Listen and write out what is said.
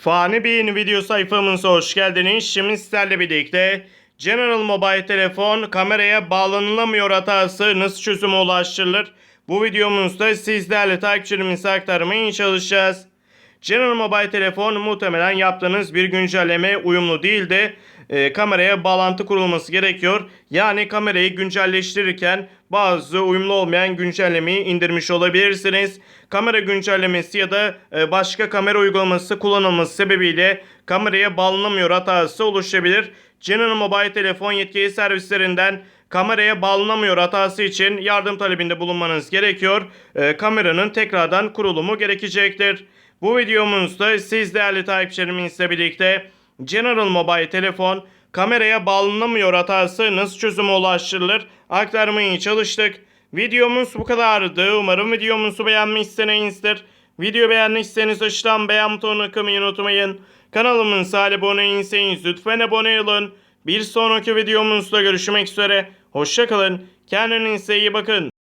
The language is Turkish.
Fani Bey'in video sayfamıza hoş geldiniz. Şimdi sizlerle birlikte General Mobile telefon kameraya bağlanılamıyor hatası nasıl çözüme ulaştırılır? Bu videomuzda sizlerle takipçilerimize aktarmaya çalışacağız. General Mobile telefon muhtemelen yaptığınız bir güncelleme uyumlu değil de e, kameraya bağlantı kurulması gerekiyor. Yani kamerayı güncelleştirirken bazı uyumlu olmayan güncellemeyi indirmiş olabilirsiniz. Kamera güncellemesi ya da e, başka kamera uygulaması kullanılması sebebiyle kameraya bağlanamıyor hatası oluşabilir. General Mobile telefon yetkili servislerinden kameraya bağlanamıyor hatası için yardım talebinde bulunmanız gerekiyor. E, kameranın tekrardan kurulumu gerekecektir. Bu videomuzda siz değerli takipçilerimizle birlikte General Mobile telefon kameraya bağlanamıyor hatası nasıl çözüme ulaştırılır aktarmaya çalıştık. Videomuz bu kadardı. Umarım videomuzu beğenmişsinizdir. Video beğenmişseniz aşağıdan beğen butonuna kılmayı unutmayın. Kanalımıza abone değilseniz lütfen abone olun. Bir sonraki videomuzda görüşmek üzere. Hoşçakalın. Kendinize iyi bakın.